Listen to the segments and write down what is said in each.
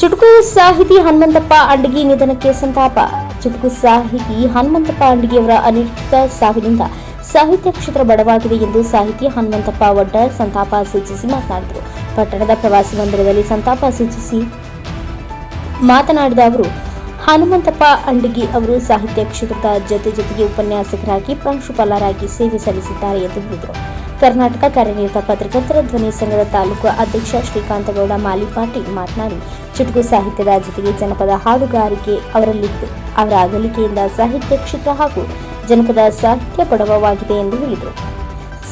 ಚುಟುಕು ಸಾಹಿತಿ ಹನುಮಂತಪ್ಪ ಅಂಡಗಿ ನಿಧನಕ್ಕೆ ಸಂತಾಪ. ಚುಟುಕು ಸಾಹಿತಿ ಹನುಮಂತಪ್ಪ ಅಂಡಗಿಯವರ ಅನಿರೀಕ್ಷಿತ ಸಾವಿನಿಂದ ಸಾಹಿತ್ಯ ಕ್ಷೇತ್ರ ಬಡವಾಗಿದೆ ಎಂದು ಸಾಹಿತಿ ಹನುಮಂತಪ್ಪ ಒಡ್ಡರ್ ಸಂತಾಪ ಸೂಚಿಸಿ ಮಾತನಾಡಿದರು. ಪಟ್ಟಣದ ಪ್ರವಾಸಿ ಮಂದಿರದಲ್ಲಿ ಸಂತಾಪ ಸೂಚಿಸಿ ಮಾತನಾಡಿದ ಅವರು, ಹನುಮಂತಪ್ಪ ಅಂಡಗಿ ಅವರು ಸಾಹಿತ್ಯ ಕ್ಷೇತ್ರದ ಜೊತೆ ಜೊತೆಗೆ ಉಪನ್ಯಾಸಕರಾಗಿ ಪ್ರಾಂಶುಪಾಲರಾಗಿ ಸೇವೆ ಸಲ್ಲಿಸಿದ್ದಾರೆ ಎಂದು ಹೇಳಿದರು. ಕರ್ನಾಟಕ ಕಾರ್ಯನಿರತ ಪತ್ರಕರ್ತರ ಧ್ವನಿ ಸಂಘದ ತಾಲೂಕು ಅಧ್ಯಕ್ಷ ಶ್ರೀಕಾಂತಗೌಡ ಮಾಲಿಪಾಟಿ ಮಾತನಾಡಿ, ಚುಟುಕು ಸಾಹಿತ್ಯದ ಜೊತೆಗೆ ಜನಪದ ಹಾಡುಗಾರಿಕೆ ಅವರಲ್ಲಿತ್ತು. ಅವರ ಅಗಲಿಕೆಯಿಂದ ಸಾಹಿತ್ಯ ಕ್ಷೇತ್ರ ಹಾಗೂ ಜನಪದ ಸಾಹಿತ್ಯ ಪಡವವಾಗಿದೆ ಎಂದು ಹೇಳಿದರು.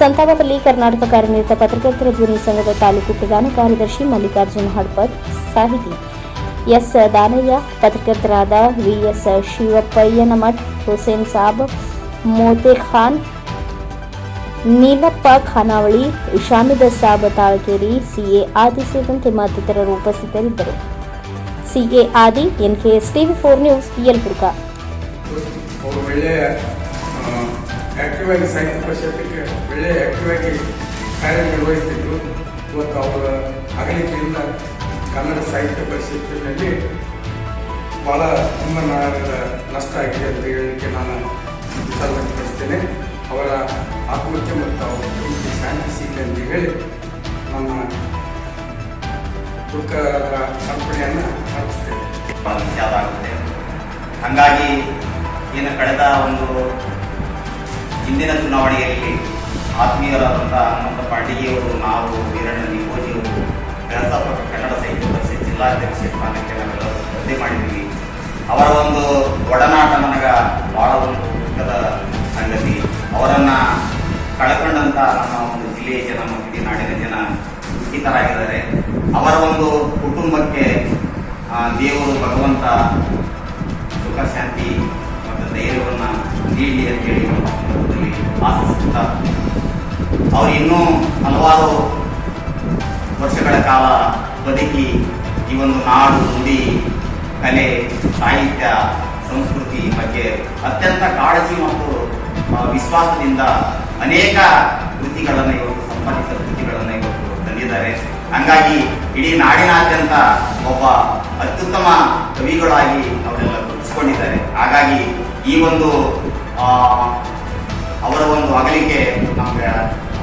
ಸಂತಾಪದಲ್ಲಿ ಕರ್ನಾಟಕ ಕಾರ್ಯನಿರತ ಪತ್ರಕರ್ತರ ಧ್ವನಿ ಸಂಘದ ತಾಲೂಕು ಪ್ರಧಾನ ಕಾರ್ಯದರ್ಶಿ ಮಲ್ಲಿಕಾರ್ಜುನ ಹಡ್ಪದ್ ಸಾಹಿತಿ ಎಸ್. ದಾನಯ್ಯ ಪತ್ರಕರ್ತರಾದ ವಿಎಸ್ ಶಿವಪ್ಪಯ್ಯನಮಠ್, ಹುಸೇನ್ ಸಾಬ್, ಮೋತೆ ಖಾನ್ ನೀಲಪ್ಪ ಖಾನಾವಳಿ ಶಾಮಿದ ತಾಳ್ಕೇರಿ, ಸಿಎ ಆದಿ ಸೇರಿದಂತೆ ಮತ್ತಿತರರು ಉಪಸ್ಥಿತರಿದ್ದರು. CA Adi, NKS TV four news, Yelburga. ಇವತ್ತು ಕನ್ನಡ ಸಾಹಿತ್ಯ ಪರಿಷತ್ತಿನಲ್ಲಿ ಭಾಳ ತುಂಬ ನಷ್ಟ ಆಗಿದೆ ಅಂತ ಹೇಳಲಿಕ್ಕೆ ನಾನು ವಿಚಾರ ಹೇಳಿ ನನ್ನ ದುಃಖದ ಅರ್ಪಣೆಯನ್ನು ಅರ್ಪಿಸ್ತೇನೆ ವಿಚಾರ ಆಗುತ್ತೆ ಹಾಗಾಗಿ ಏನು ಕಳೆದ ಒಂದು ಹಿಂದಿನ ಚುನಾವಣೆಯಲ್ಲಿ ಆತ್ಮೀಯರಾದಂಥ ಹನುಮಂತ ಪಾಂಡಿಗೆಯವರು ನಾವು ವೀರಣ್ಣ ನಿಗೋಜಿಯವರು ವ್ಯವಸ್ಥಾಪಕ ಕನ್ನಡ ಸಾಹಿತ್ಯ ಪರಿಷತ್ ಜಿಲ್ಲಾಧ್ಯಕ್ಷ ಸ್ಥಾನಕ್ಕೆ ನಾವೆಲ್ಲ ಸ್ಪರ್ಧೆ ಮಾಡಿದ್ವಿ. ಅವರ ಒಂದು ಒಡನಾಟ ನನಗೆ ಭಾಳ ಒಂದು ದುಃಖದ ಸಂಗತಿ. ಅವರನ್ನು ದುಃಖಿತರಾಗಿದ್ದಾರೆ ಅವರ ಒಂದು ಕುಟುಂಬಕ್ಕೆ ದೇವರು ಭಗವಂತ ಸುಖ, ಶಾಂತಿ ಮತ್ತು ಧೈರ್ಯವನ್ನು ನೀಡಲಿ ಅಂತೇಳಿ ಆಶಿಸುತ್ತಾ ಅವರು ಇನ್ನೂ ಹಲವಾರು ವರ್ಷಗಳ ಕಾಲ ಬದುಕಿ ಈ ಒಂದು ನಾಡು ನುಡಿ ಕಲೆ, ಸಾಹಿತ್ಯ, ಸಂಸ್ಕೃತಿ ಬಗ್ಗೆ ಅತ್ಯಂತ ಕಾಳಜಿ ಮತ್ತು ವಿಶ್ವಾಸದಿಂದ ಅನೇಕ ಹಂಗಾಗಿ ಇಡೀ ನಾಡಿನಾದ್ಯಂತ ಒಬ್ಬ ಅತ್ಯುತ್ತಮ ಕವಿಗಳಾಗಿ ಅವರೆಲ್ಲ ಗುರುತಿಸಿಕೊಂಡಿದ್ದಾರೆ ಹಾಗಾಗಿ ಈ ಒಂದು ಅವರ ಒಂದು ಅಗಲಿಕೆ ನಮಗೆ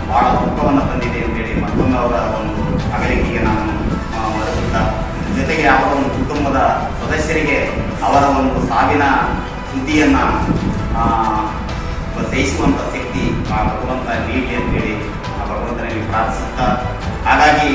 ಬಹಳ ದುಃಖವನ್ನು ತಂದಿದೆ ಅಂತೇಳಿ ಮತ್ತೊಮ್ಮೆ ಅವರ ಒಂದು ಅಗಲಿಕೆಗೆ ನಾನು ಆ, ಮರಳುತ್ತಾ ಜೊತೆಗೆ ಅವರ ಒಂದು ಕುಟುಂಬದ ಸದಸ್ಯರಿಗೆ ಅವರ ಒಂದು ಸಾವಿನ ಸುದ್ದಿಯನ್ನು ಆ, ಸಹಿಸುವಂತ ಶಕ್ತಿ ಆ ಭಗವಂತ ನೀಡಿ ಅಂತೇಳಿ ಆ ಭಗವಂತನಲ್ಲಿ ಪ್ರಾರ್ಥಿಸುತ್ತಾ ಹಾಗಾಗಿ